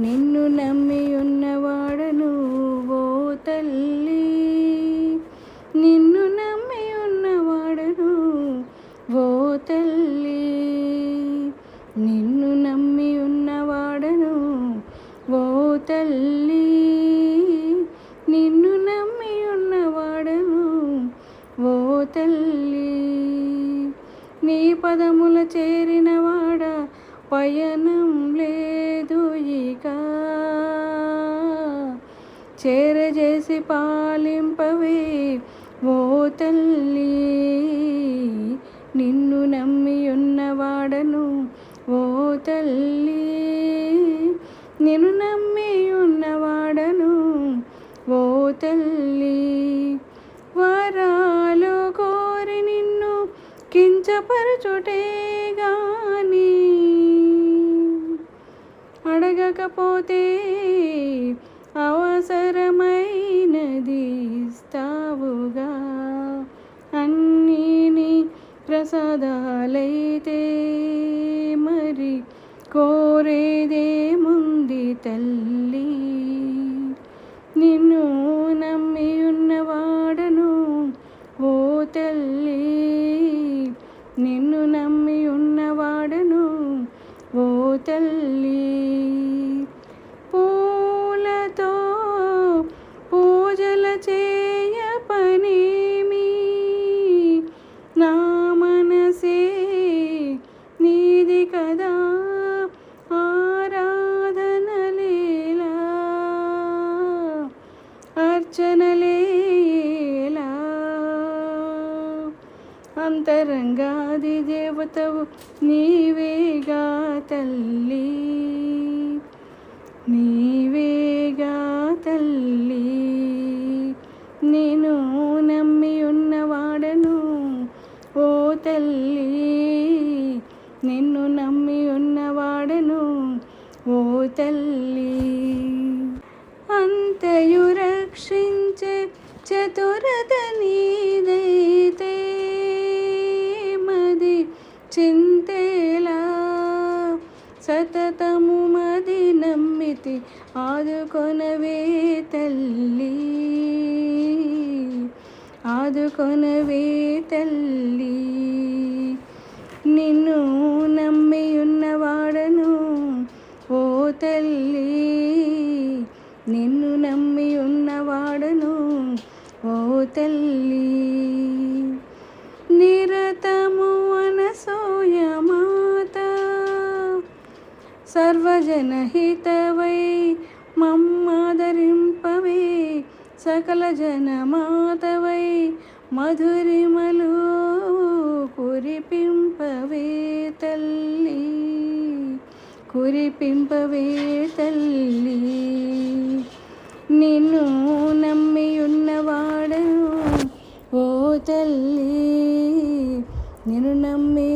నిన్ను నమ్మి ఉన్నవాడను ఓ తల్లి. నిన్ను నమ్మి ఉన్నవాడను ఓ తల్లి. నిన్ను నమ్మి ఉన్నవాడను ఓ తల్లి. నిన్ను నమ్మి ఉన్నవాడను ఓ తల్లి. నీ పదముల చేరినవాడ పయనం చేరజేసి పాలింపవే. ఓ తల్లి నిన్ను నమ్మి ఉన్నవాడను ఓ తల్లి నిన్ను నమ్మి ఉన్నవాడను ఓ తల్లి వరాలు కోరి నిన్ను కించపరచుటే గాని. అడగకపోతే అవసరమైనది ఇస్తావుగా. అన్నీ నీ ప్రసాదాలైతే మరి కోరేదేముంది తల్లి. నిన్ను నమ్మి ఉన్నవాడను ఓ తల్లి. నిన్ను నమ్మి ఉన్నవాడను ఓ తల్లి. అర్చనలేలా అంతరంగాది దేవతవు నీవేగా తల్లి. నీవేగా తల్లి. నేను నమ్మి ఉన్నవాడను ఓ తల్లి. నిన్ను నమ్మి ఉన్నవాడను ఓ తల్లి. అంతయుర రక్షించే చతురత నీదైతే మది చింతేలా సతతము మది నమ్మితి ఆదుకొనవే తల్లి. ఆదుకొనవే తల్లి. నిన్ను నమ్మి ఉన్నవాడను ఓ తల్లి. నిరతము అనసూయమాత సర్వజనహితవై మమ్మాదరింపవే సకల జనమాతవై మధురిమలు కురిపింపవే తల్లి. కురిపింపవే తల్లి. నిన్ను నమ్మి ఉన్నవాడను ఓ తల్లి నిన్ను నమ్మి